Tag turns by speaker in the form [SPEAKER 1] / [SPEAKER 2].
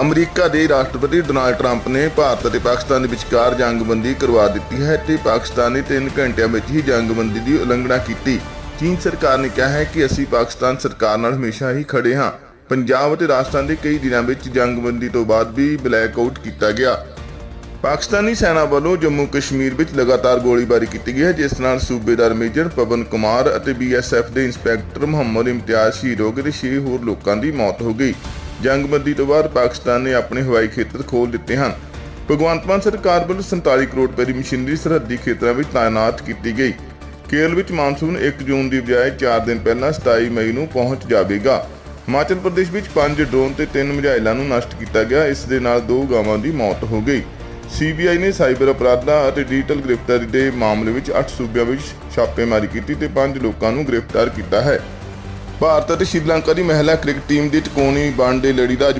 [SPEAKER 1] America ਦੇ ਰਾਸ਼ਟਰਪਤੀ Donald Trump ਨੇ ਭਾਰਤ ਅਤੇ ਪਾਕਿਸਤਾਨ ਦੇ ਵਿਚਕਾਰ ਜੰਗਬੰਦੀ ਕਰਵਾ ਦਿੱਤੀ ਹੈ ਤੇ ਪਾਕਿਸਤਾਨ ਨੇ 3 ਘੰਟਿਆਂ ਵਿੱਚ ਹੀ ਜੰਗਬੰਦੀ ਦੀ ਉਲੰਘਣਾ ਕੀਤੀ। ਚੀਨ ਸਰਕਾਰ ਨੇ ਕਿਹਾ ਹੈ ਕਿ ਅਸੀਂ ਪਾਕਿਸਤਾਨ ਸਰਕਾਰ ਨਾਲ ਹਮੇਸ਼ਾ ਹੀ ਖੜੇ ਹਾਂ। ਪੰਜਾਬ ਅਤੇ ਰਾਜਸਥਾਨ ਦੇ ਕਈ ਦਿਨਾਂ ਵਿੱਚ ਜੰਗਬੰਦੀ ਤੋਂ ਬਾਅਦ ਵੀ ਬਲੈਕਆਊਟ ਕੀਤਾ ਗਿਆ। ਪਾਕਿਸਤਾਨੀ ਸੈਨਾ ਵੱਲੋਂ ਜੰਮੂ ਕਸ਼ਮੀਰ ਵਿੱਚ ਲਗਾਤਾਰ ਗੋਲੀਬਾਰੀ ਕੀਤੀ ਗਈ ਹੈ, ਜਿਸ ਨਾਲ ਸੂਬੇਦਾਰ ਮੇਜਰ ਪਵਨ ਕੁਮਾਰ ਅਤੇ ਬੀਐਸਐਫ ਦੇ ਇੰਸਪੈਕਟਰ ਮੁਹੰਮਦ ਇਮਤਿਆਜ਼ ਸ਼ਹੀਦ ਹੋ ਗਏ ਤੇ 6 ਹੋਰ ਲੋਕਾਂ ਦੀ ਮੌਤ ਹੋ ਗਈ। ਜੰਗਬੰਦੀ ਤੋਂ ਬਾਅਦ ਪਾਕਿਸਤਾਨ ਨੇ ਆਪਣੇ ਹਵਾਈ ਖੇਤਰ ਖੋਲ ਦਿੱਤੇ ਹਨ। ਭਗਵੰਤ ਮਾਨ ਸਰਕਾਰ ਵੱਲੋਂ 47 ਕਰੋੜ ਰੁਪਏ ਦੀ ਮਸ਼ੀਨਰੀ ਸਰਹੱਦੀ ਖੇਤਰਾਂ ਵਿੱਚ ਤਾਇਨਾਤ ਕੀਤੀ ਗਈ। ਕੇਰਲ ਵਿੱਚ ਮਾਨਸੂਨ 1 ਜੂਨ ਦੀ ਬਜਾਏ 4 ਦਿਨ ਪਹਿਲਾਂ 27 ਮਈ ਨੂੰ ਪਹੁੰਚ ਜਾਵੇਗਾ। ਹਿਮਾਚਲ ਪ੍ਰਦੇਸ਼ ਵਿੱਚ 5 ਡਰੋਨ ਤੇ 3 ਮਿਜ਼ਾਈਲਾਂ ਨੂੰ ਨਸ਼ਟ ਕੀਤਾ ਗਿਆ। ਇਸ ਦੇ ਨਾਲ ਦੋ ਗਾਵਾਂ ਦੀ ਮੌਤ ਹੋ ਗਈ। ਸੀਬੀਆਈ ਨੇ ਸਾਈਬਰ ਅਪਰਾਧਾਂ ਅਤੇ ਡਿਜੀਟਲ ਗ੍ਰਿਫਤਾਰੀ ਦੇ ਮਾਮਲੇ ਵਿੱਚ 8 ਸੂਬਿਆਂ ਵਿੱਚ ਛਾਪੇਮਾਰੀ ਕੀਤੀ ਤੇ 5 ਲੋਕਾਂ ਨੂੰ ਗ੍ਰਿਫਤਾਰ ਕੀਤਾ ਹੈ। ਭਾਰਤ ਅਤੇ ਸ਼੍ਰੀਲੰਕਾ ਦੀ ਮਹਿਲਾ ਕ੍ਰਿਕਟ ਟੀਮ ਦੀ ਟਕੋਣੀ ਵਨਡੇ ਲੜੀ ਦਾ ਅੱਜ